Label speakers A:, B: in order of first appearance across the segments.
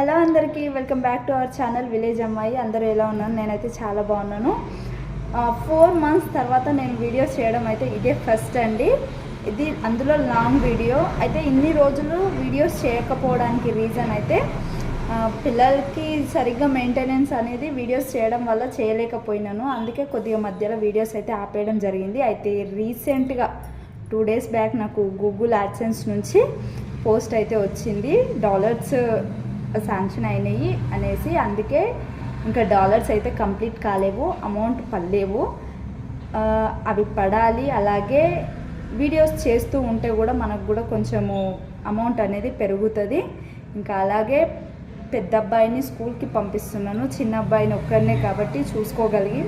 A: Hello అందరికీ welcome back to our channel village అమ్మాయి. అందరూ ఎలా ఉన్నారు? నేనైతే చాలా బాగున్నాను. ఫోర్ మంత్స్ తర్వాత నేను వీడియోస్ చేయడం అయితే ఇదే ఫస్ట్ అండి. ఇది అందులో లాంగ్ వీడియో. అయితే ఇన్ని రోజులు వీడియోస్ చేయకపోవడానికి రీజన్ అయితే పిల్లలకి సరిగ్గా మెయింటెనెన్స్ అనేది వీడియోస్ చేయడం వల్ల చేయలేకపోయినాను. అందుకే కొద్దిగా మధ్యలో వీడియోస్ అయితే ఆపేయడం జరిగింది. అయితే రీసెంట్గా టూ డేస్ బ్యాక్ నాకు గూగుల్ యాడ్సెన్స్ నుంచి పోస్ట్ అయితే వచ్చింది. డాలర్స్ శాంక్షన్ అయినాయి అనేసి అందుకే ఇంకా డాలర్స్ అయితే కంప్లీట్ కాలేవు అమౌంట్ పడలేవు. అవి పడాలి. అలాగే వీడియోస్ చేస్తూ ఉంటే కూడా మనకు కూడా కొంచెము అమౌంట్ అనేది పెరుగుతుంది. ఇంకా అలాగే పెద్ద అబ్బాయిని స్కూల్కి పంపిస్తున్నాను. చిన్న అబ్బాయిని ఒక్కరినే కాబట్టి చూసుకోగలిగి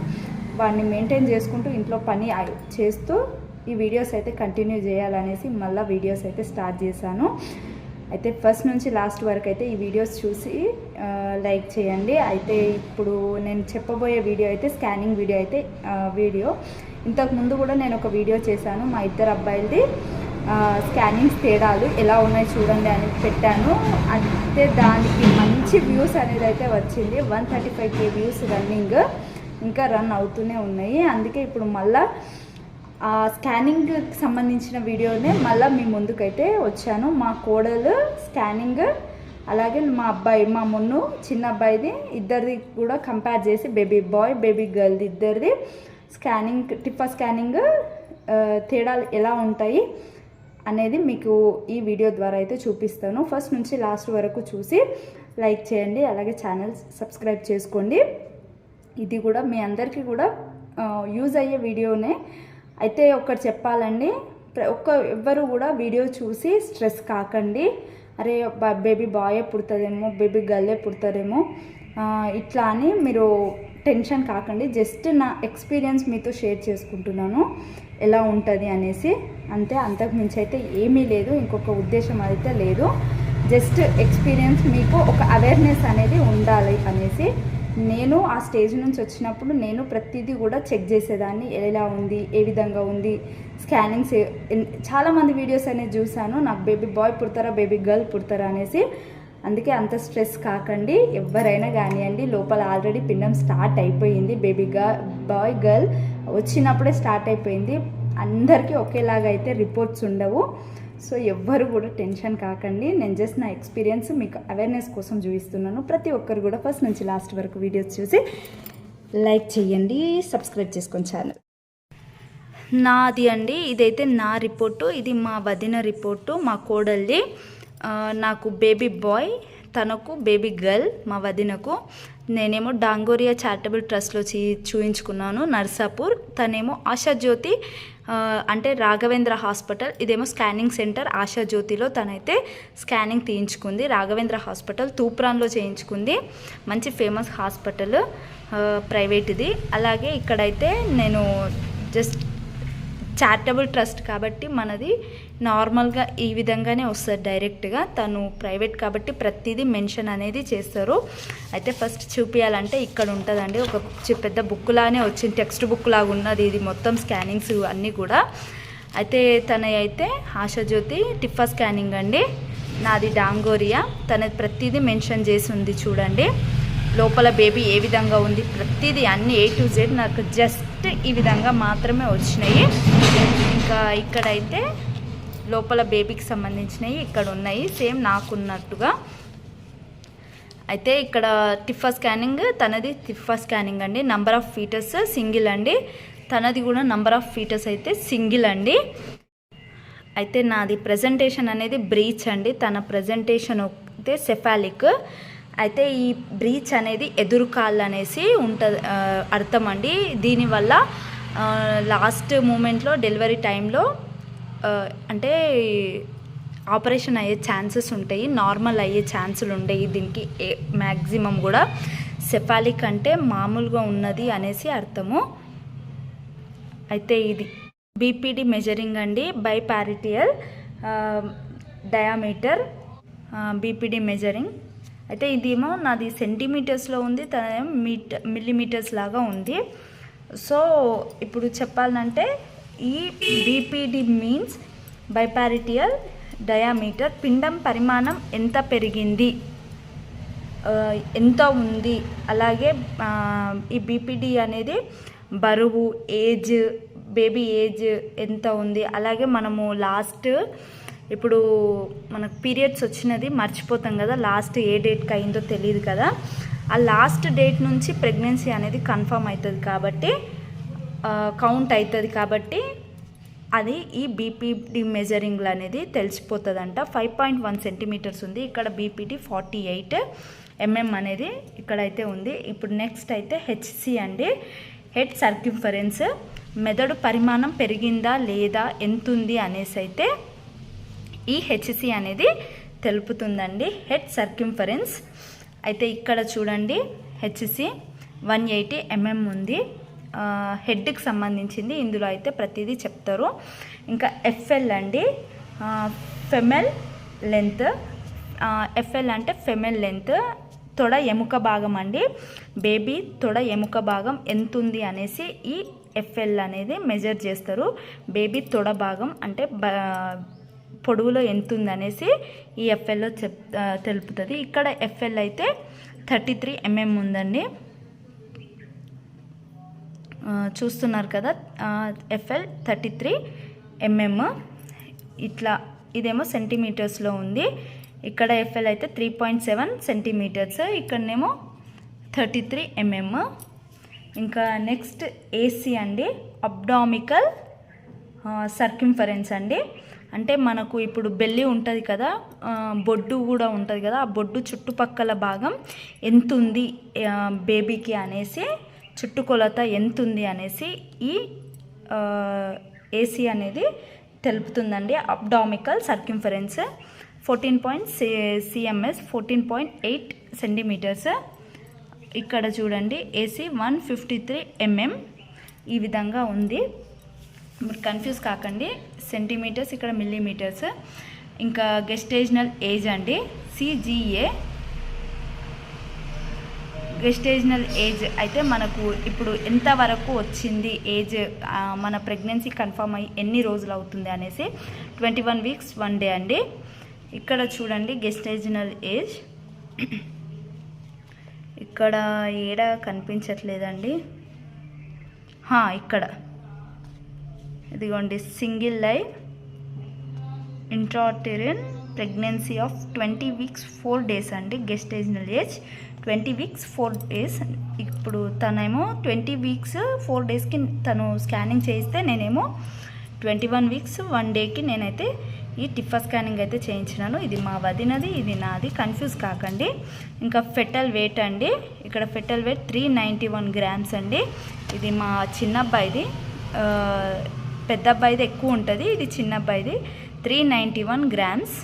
A: వాడిని మెయింటైన్ చేసుకుంటూ ఇంట్లో పని చేస్తూ ఈ వీడియోస్ అయితే కంటిన్యూ చేయాలనేసి మళ్ళీ వీడియోస్ అయితే స్టార్ట్ చేశాను. అయితే ఫస్ట్ నుంచి లాస్ట్ వరకు అయితే ఈ వీడియోస్ చూసి లైక్ చేయండి. అయితే ఇప్పుడు నేను చెప్పబోయే వీడియో అయితే స్కానింగ్ వీడియో అయితే వీడియో. ఇంతకు ముందు కూడా నేను ఒక వీడియో చేశాను మా ఇద్దరు అబ్బాయిలది. స్కానింగ్స్ తేడాలు ఎలా ఉన్నాయి చూడండి అని పెట్టాను. అయితే దానికి మంచి వ్యూస్ అనేది అయితే వచ్చింది. One thirty five K views running ఇంకా రన్ అవుతూనే ఉన్నాయి. అందుకే ఇప్పుడు మళ్ళీ ఆ స్కానింగ్కి సంబంధించిన వీడియోనే మళ్ళీ మీ ముందుకైతే వచ్చాను. మా కోడలు స్కానింగ్ అలాగే మా అబ్బాయి మా మున్ను చిన్న అబ్బాయిది ఇద్దరిది కూడా కంపేర్ చేసి బేబీ బాయ్ బేబీ గర్ల్ది ఇద్దరిది స్కానింగ్ టిఫా స్కానింగ్ తేడాలు ఎలా ఉంటాయి అనేది మీకు ఈ వీడియో ద్వారా అయితే చూపిస్తాను. ఫస్ట్ నుంచి లాస్ట్ వరకు చూసి లైక్ చేయండి అలాగే ఛానల్ సబ్స్క్రైబ్ చేసుకోండి. ఇది కూడా మీ అందరికీ కూడా యూజ్ అయ్యే వీడియోనే. అయితే ఒకటి చెప్పాలండి ప్ర- ఒక్క ఎవ్వరు కూడా వీడియో చూసి స్ట్రెస్ కాకండి. అరే బేబీ బాయే పుడతదేమో బేబీ గర్లే పుడతారేమో ఇట్లా అని మీరు టెన్షన్ కాకండి. జస్ట్ నా ఎక్స్పీరియన్స్ మీతో షేర్ చేసుకుంటున్నాను ఎలా ఉంటుంది అనేసి. అంతే అంతకు మించి అయితే ఏమీ లేదు ఇంకొక ఉద్దేశం అయితే లేదు. జస్ట్ ఎక్స్పీరియన్స్ మీకు ఒక అవేర్నెస్ అనేది ఉండాలి అనేసి నేను ఆ స్టేజ్ నుంచి వచ్చినప్పుడు నేను ప్రతిదీ కూడా చెక్ చేసేదాన్ని. ఎలా ఉంది? ఏ విధంగా ఉంది? స్కానింగ్స్ చాలామంది వీడియోస్ అనేది చూశాను. నాకు బేబీ బాయ్ పుడతారా బేబీ గర్ల్ పుడతారా అనేసి. అందుకే అంత స్ట్రెస్ కాకండి. ఎవరైనా కానివ్వండి లోపల ఆల్రెడీ పిండం స్టార్ట్ అయిపోయింది. బేబీ బాయ్ గర్ల్ వచ్చినప్పుడే స్టార్ట్ అయిపోయింది. అందరికీ ఒకేలాగా అయితే రిపోర్ట్స్ ఉండవు. సో ఎవ్వరు కూడా టెన్షన్ కాకండి. నేను జస్ట్ నా ఎక్స్పీరియన్స్ మీకు అవేర్నెస్ కోసం చూపిస్తున్నాను. ప్రతి ఒక్కరు కూడా ఫస్ట్ నుంచి లాస్ట్ వరకు వీడియోస్ చూసి లైక్ చేయండి సబ్స్క్రైబ్ చేసుకొని ఛానల్. నాది అండి ఇదైతే నా రిపోర్టు ఇది మా వదిన రిపోర్టు మా కోడల్ది. నాకు బేబీ బాయ్ తనకు బేబీ గర్ల్ మా వదినకు. నేనేమో డాంగోరియా చారిటబుల్ ట్రస్ట్లో చూయించుకున్నాను నర్సాపూర్. తనేమో ఆశాజ్యోతి అంటే రాఘవేంద్ర హాస్పిటల్ ఇదేమో స్కానింగ్ సెంటర్ ఆశాజ్యోతిలో తనైతే స్కానింగ్ తీయించుకుంది. రాఘవేంద్ర హాస్పిటల్ తూప్రాన్లో చేయించుకుంది. మంచి ఫేమస్ హాస్పిటల్ ప్రైవేట్ది. అలాగే ఇక్కడైతే నేను జస్ట్ చారిటబుల్ ట్రస్ట్ కాబట్టి మనది నార్మల్గా ఈ విధంగానే వస్తుంది డైరెక్ట్గా తను ప్రైవేట్ కాబట్టి ప్రతిదీ మెన్షన్ అనేది చేస్తారు. అయితే ఫస్ట్ చూపించాలంటే ఇక్కడ ఉంటుందండి. ఒక పెద్ద బుక్ లానే వచ్చింది. టెక్స్ట్ బుక్ లాగా ఉన్నది. ఇది మొత్తం స్కానింగ్స్ అన్నీ కూడా. అయితే తన అయితే ఆశాజ్యోతి టిఫా స్కానింగ్ అండి. నాది డాంగోరియా. తనది ప్రతిదీ మెన్షన్ చేసి ఉంది చూడండి. లోపల బేబీ ఏ విధంగా ఉంది? ప్రతిదీ అన్ని ఏ టు జెడ్ నాకు జస్ట్ ఈ విధంగా మాత్రమే వచ్చినాయి. ఇంకా ఇక్కడైతే లోపల బేబీకి సంబంధించినవి ఇక్కడ ఉన్నాయి సేమ్ నాకున్నట్టుగా. అయితే ఇక్కడ టిఫా స్కానింగ్ తనది టిఫా స్కానింగ్ అండి. నంబర్ ఆఫ్ ఫీటర్స్ సింగిల్ అండి. తనది కూడా నంబర్ ఆఫ్ ఫీటర్స్ అయితే సింగిల్ అండి. అయితే నాది ప్రజెంటేషన్ అనేది బ్రీచ్ అండి. తన ప్రజెంటేషన్ అయితే సెఫాలిక్ అయితే ఈ బ్రీచ్ అనేది ఎదురుకాళ్ళు అనేసి ఉంటుంది అర్థం అండి. దీనివల్ల లాస్ట్ మూమెంట్లో డెలివరీ టైంలో అంటే ఆపరేషన్ అయ్యే ఛాన్సెస్ ఉంటాయి నార్మల్ అయ్యే ఛాన్సులు ఉండేవి దీనికి మ్యాక్సిమం కూడా సెఫాలిక్ అంటే మామూలుగా ఉన్నది అనేసి అర్థము. అయితే ఇది బీపీడీ మెజరింగ్ అండి biparietal diameter BPD measuring అయితే ఇదేమో నాది సెంటీమీటర్స్లో ఉంది తన మీట మిల్లీమీటర్స్ లాగా ఉంది. సో ఇప్పుడు చెప్పాలంటే ఈ బీపీడి మీన్స్ బైపారిటియల్ డయామీటర్ పిండం పరిమాణం ఎంత పెరిగింది? ఎంత ఉంది? అలాగే ఈ బీపీడి అనేది బరువు ఏజ్ బేబీ ఏజ్ ఎంత ఉంది? అలాగే మనము లాస్ట్ ఇప్పుడు మనకు పీరియడ్స్ వచ్చినది మర్చిపోతాం కదా లాస్ట్ ఏ డేట్కి అయిందో తెలియదు కదా. ఆ లాస్ట్ డేట్ నుంచి ప్రెగ్నెన్సీ అనేది కన్ఫర్మ్ అవుతుంది కాబట్టి కౌంట్ అవుతుంది కాబట్టి అది ఈ బీపీటీ మెజరింగ్లు అనేది తెలిసిపోతుందంట. ఫైవ్ పాయింట్ వన్ సెంటీమీటర్స్ ఉంది. ఇక్కడ బీపీటీ ఫార్టీ ఎయిట్ ఎంఎం అనేది ఇక్కడైతే ఉంది. ఇప్పుడు నెక్స్ట్ అయితే హెచ్సి అండి. హెడ్ సర్కింఫరెన్స్ మెదడు పరిమాణం పెరిగిందా లేదా ఎంత ఉంది అనేసి అయితే ఈ హెచ్సి అనేది తెలుపుతుందండి. హెడ్ సర్కింఫరెన్స్ అయితే ఇక్కడ చూడండి హెచ్సి వన్ ఎయిటీ ఎంఎం ఉంది. హెడ్కి సంబంధించింది ఇందులో అయితే ప్రతిదీ చెప్తారు. ఇంకా ఎఫ్ఎల్ అండి. ఫెమెల్ లెంత్ ఎఫ్ఎల్ అంటే ఫెమెల్ లెంత్ తొడ ఎముక భాగం అండి. బేబీ తొడ ఎముక భాగం ఎంత ఉంది అనేసి ఈ ఎఫ్ఎల్ అనేది మెజర్ చేస్తారు. బేబీ తొడ భాగం అంటే బ పొడవులో ఎంత ఉందనేసి ఈ ఎఫ్ఎల్లో చెప్ తెలుపుతుంది. ఇక్కడ ఎఫ్ఎల్ అయితే థర్టీ త్రీ ఎంఎం ఉందండి చూస్తున్నారు కదా ఎఫ్ఎల్ థర్టీ త్రీ ఎంఎం ఇట్లా ఇదేమో సెంటీమీటర్స్లో ఉంది. ఇక్కడ ఎఫ్ఎల్ అయితే త్రీ పాయింట్ సెవెన్ సెంటీమీటర్స్. ఇక్కడనేమో థర్టీ త్రీ ఎంఎం ఇంకా నెక్స్ట్ ఏసీ అండి అబ్డామికల్ సర్కింఫరెన్స్ అండి. అంటే మనకు ఇప్పుడు బెల్లి ఉంటుంది కదా బొడ్డు కూడా ఉంటుంది కదా ఆ బొడ్డు చుట్టుపక్కల భాగం ఎంత ఉంది బేబీకి అనేసి చుట్టుకొలత ఎంత ఉంది అనేసి ఈ ఏసీ అనేది తెలుపుతుందండి. Abdominal circumference fourteen point CMs fourteen point eight centimetres ఇక్కడ చూడండి AC one fifty three MM ఈ విధంగా ఉంది. మీరు కన్ఫ్యూజ్ కాకండి. సెంటీమీటర్స్ ఇక్కడ మిల్లీమీటర్స్. ఇంకా గెస్టేజనల్ ఏజ్ అండి. సిజిఏ. గెస్టేజనల్ ఏజ్ అయితే మనకు ఇప్పుడు ఎంత వరకు వచ్చింది ఏజ్ మన ప్రెగ్నెన్సీ కన్ఫర్మ్ అయ్యి ఎన్ని రోజులు అవుతుంది అనేసి twenty one weeks one day అండి. ఇక్కడ చూడండి గెస్టేజనల్ ఏజ్. ఇక్కడ ఏడ కనిపించట్లేదండి. ఇక్కడ. ఇదిగోండి single live intrauterine pregnancy of twenty weeks four days అండి gestational age twenty weeks four days ఇప్పుడు తనేమో ట్వంటీ వీక్స్ ఫోర్ డేస్కి తను స్కానింగ్ చేయిస్తే నేనేమో ట్వంటీ వన్ వీక్స్ వన్ డేకి నేనైతే ఈ టిఫా స్కానింగ్ అయితే చేయించినాను. ఇది మా వదినది ఇది నాది. కన్ఫ్యూజ్ కాకండి. ఇంకా ఫెటల్ వెయిట్ అండి. ఇక్కడ fetal weight three ninety one grams అండి. ఇది మా చిన్నబ్బాయిది. పెద్ద అబ్బాయిది ఎక్కువ ఉంటుంది ఇది చిన్న అబ్బాయిది. త్రీ నైంటీ వన్ గ్రామ్స్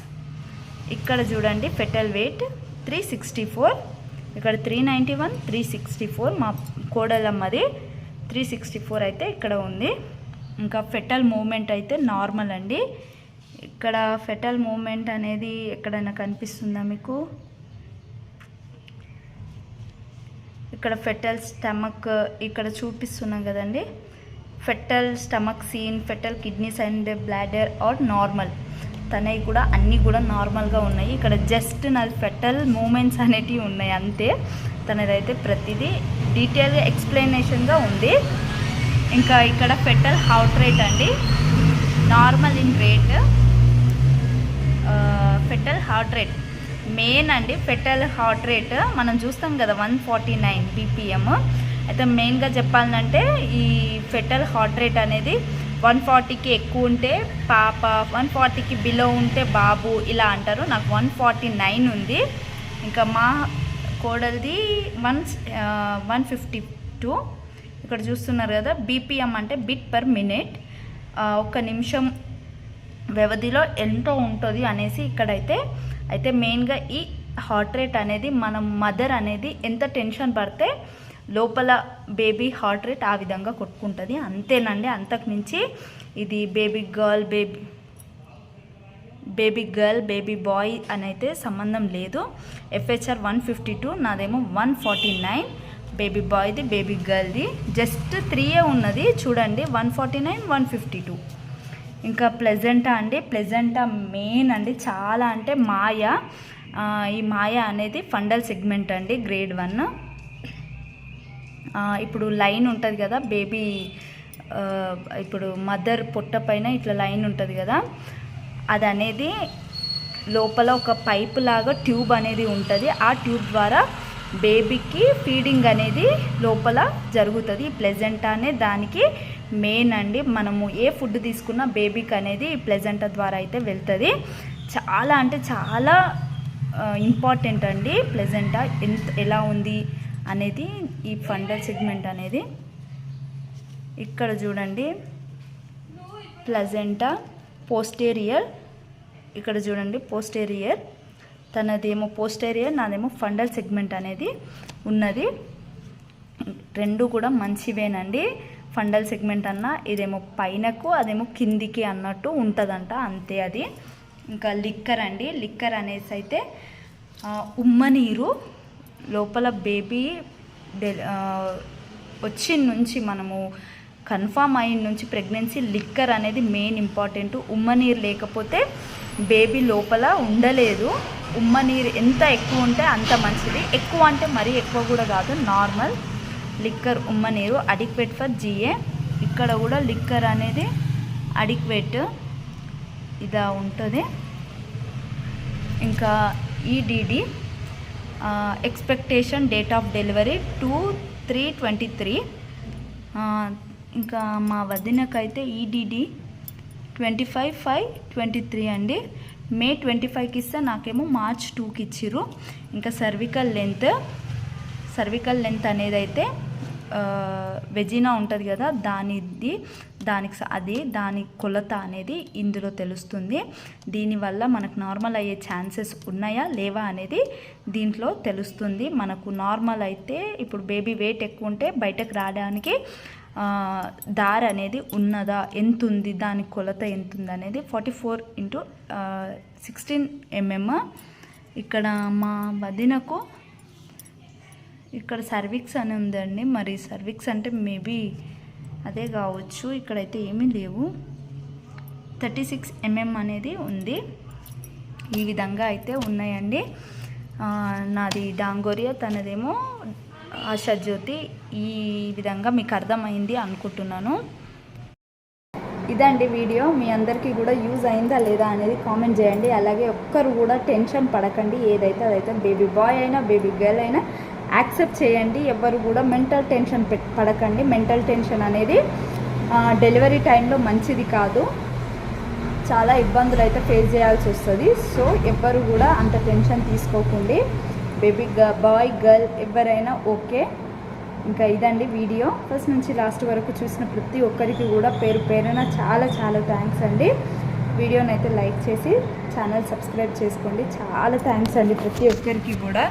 A: ఇక్కడ చూడండి fetal weight three sixty four ఇక్కడ three ninety one three sixty four మా కోడలమ్మది త్రీ సిక్స్టీ ఫోర్ అయితే ఇక్కడ ఉంది. ఇంకా ఫెటల్ మూమెంట్ అయితే నార్మల్ అండి. ఇక్కడ ఫెటల్ మూమెంట్ అనేది ఎక్కడైనా కనిపిస్తుందా మీకు? ఇక్కడ ఫెటల్ స్టమక్ ఇక్కడ చూపిస్తున్నాం కదండి. Fetal stomach seen fetal kidneys and bladder are normal. తనవి కూడా అన్నీ కూడా నార్మల్గా ఉన్నాయి. ఇక్కడ జస్ట్ నాది ఫెటల్ మూమెంట్స్ అనేటివి ఉన్నాయి అంతే. తనదైతే ప్రతిదీ డీటెయిల్గా ఎక్స్ప్లెనేషన్గా ఉంది. ఇంకా ఇక్కడ ఫెటల్ హార్ట్ రేట్ అండి. Normal in rate fetal heart rate. Main అండి ఫెటల్ హార్ట్ రేట్. మనం చూస్తాం కదా వన్ ఫార్టీ నైన్ బీపీఎం. అయితే మెయిన్గా చెప్పాలంటే ఈ ఫెటల్ హార్ట్ రేట్ అనేది వన్ ఫార్టీకి ఎక్కువ ఉంటే పాప వన్ ఫార్టీకి బిలో ఉంటే బాబు ఇలా అంటారు. నాకు వన్ ఫార్టీ నైన్ ఉంది. ఇంకా మా కోడలిది వన్ వన్ ఫిఫ్టీ టూ. ఇక్కడ చూస్తున్నారు కదా బీపీఎం అంటే బిట్ పర్ మినిట్. ఒక్క నిమిషం వ్యవధిలో ఎంతో ఉంటుంది అనేసి ఇక్కడైతే అయితే మెయిన్గా ఈ హార్ట్ రేట్ అనేది మనం మదర్ అనేది ఎంత టెన్షన్ పడితే లోపల బేబీ హార్ట్ రేట్ ఆ విధంగా కొట్టుకుంటుంది. అంతేనండి అంతకుమించి ఇది baby girl baby baby girl baby boy అని అయితే సంబంధం లేదు. ఎఫ్హెచ్ఆర్ వన్ ఫిఫ్టీ టూ నాదేమో వన్ ఫార్టీ నైన్ బేబీ బాయ్ది బేబీ గర్ల్ది. జస్ట్ త్రీయే ఉన్నది చూడండి one forty nine one fifty two. ఇంకా ప్లెజెంటా అండి ప్లెజెంటా మెయిన్ అండి చాలా అంటే మాయ. ఈ మాయ అనేది ఫండల్ సెగ్మెంట్ అండి గ్రేడ్ వన్. ఇప్పుడు లైన్ ఉంటుంది కదా బేబీ ఇప్పుడు మదర్ పొట్ట పైన ఇట్లా లైన్ ఉంటుంది కదా అది అనేది లోపల ఒక పైప్ లాగా ట్యూబ్ అనేది ఉంటుంది. ఆ ట్యూబ్ ద్వారా బేబీకి ఫీడింగ్ అనేది లోపల జరుగుతుంది. ఈ అనే దానికి మెయిన్ అండి. మనము ఏ ఫుడ్ తీసుకున్నా బేబీకి అనేది ఈ ప్లెజెంటా ద్వారా అయితే వెళ్తుంది. చాలా అంటే చాలా ఇంపార్టెంట్ అండి ప్లెజెంటా. ఎంత ఎలా ఉంది? అనేది ఈ ఫండల్ సెగ్మెంట్ అనేది ఇక్కడ చూడండి. ప్లజెంటా పోస్టేరియర్ ఇక్కడ చూడండి పోస్టేరియర్ తనదేమో పోస్టేరియర్ నాదేమో ఫండల్ సెగ్మెంట్ అనేది ఉన్నది. రెండు కూడా మంచివేనండి. ఫండల్ సెగ్మెంట్ అన్న ఇదేమో పైనకు అదేమో కిందికి అన్నట్టు ఉంటుందంట అంతే అది. ఇంకా లిక్కర్ అండి. లిక్కర్ అనేసి అయితే ఉమ్మ నీరు. లోపల బేబీ డె- వచ్చిన నుంచి మనము కన్ఫామ్ అయిన నుంచి ప్రెగ్నెన్సీ లిక్కర్ అనేది మెయిన్ ఇంపార్టెంట్. ఉమ్మ నీరు లేకపోతే బేబీ లోపల ఉండలేదు. ఉమ్మ నీరు ఎంత ఎక్కువ ఉంటే అంత మంచిది. ఎక్కువ అంటే మరీ ఎక్కువ కూడా కాదు నార్మల్ లిక్కర్ ఉమ్మ నీరు అడిక్వేట్ ఫర్ జిఏ. ఇక్కడ కూడా లిక్కర్ అనేది అడిక్వేట్ ఇదా ఉంటుంది. ఇంకా EDD expectation date of delivery two three twenty three ఇంకా మా వదినకైతే EDD twenty five five twenty three అండి. మే ట్వంటీ ఫైవ్కి ఇస్తే నాకేమో మార్చ్ టూకి ఇచ్చిర్రు. ఇంకా సర్వికల్ లెంత్ సర్వికల్ లెంత్ అనేది అయితే వెజినా ఉంటుంది కదా దానిది దానికి అది దాని కొలత అనేది ఇందులో తెలుస్తుంది. దీనివల్ల మనకు నార్మల్ అయ్యే ఛాన్సెస్ ఉన్నాయా లేవా అనేది దీంట్లో తెలుస్తుంది. మనకు నార్మల్ అయితే ఇప్పుడు బేబీ వెయిట్ ఎక్కువ ఉంటే బయటకు రావడానికి దారి అనేది ఉన్నదా ఎంత ఉంది దాని కొలత ఎంత ఉంది అనేది forty four into sixteen mm ఇక్కడ మా వదినకు ఇక్కడ సర్విక్స్ అని ఉందండి. మరి సర్విక్స్ అంటే మేబీ అదే కావచ్చు. ఇక్కడైతే ఏమీ లేవు. థర్టీ సిక్స్ ఎంఎం అనేది ఉంది. ఈ విధంగా అయితే ఉన్నాయండి. నాది డాంగోరియా తనదేమో ఆశాజ్యోతి. ఈ విధంగా మీకు అర్థమైంది అనుకుంటున్నాను. ఇదండి వీడియో. మీ అందరికీ కూడా యూజ్ అయిందా లేదా అనేది కామెంట్ చేయండి. అలాగే ఒక్కరు కూడా టెన్షన్ పడకండి. ఏదైతే అదైతే బేబీ బాయ్ అయినా బేబీ గర్ల్ అయినా యాక్సెప్ట్ చేయండి ఎవ్వరు కూడా మెంటల్ టెన్షన్ పడకండి. మెంటల్ టెన్షన్ అనేది డెలివరీ టైంలో మంచిది కాదు. చాలా ఇబ్బందులు అయితే ఫేస్ చేయాల్సి వస్తుంది. సో ఎవ్వరు కూడా అంత టెన్షన్ తీసుకోకండి. బేబీ గ బాయ్ గర్ల్ ఎవరైనా ఓకే. ఇంకా ఇదండి వీడియో. ఫస్ట్ నుంచి లాస్ట్ వరకు చూసిన ప్రతి ఒక్కరికి కూడా పేరు పేరున చాలా చాలా థ్యాంక్స్ అండి. వీడియోని అయితే లైక్ చేసి ఛానల్ సబ్స్క్రైబ్ చేసుకోండి. చాలా థ్యాంక్స్ అండి ప్రతి ఒక్కరికి కూడా.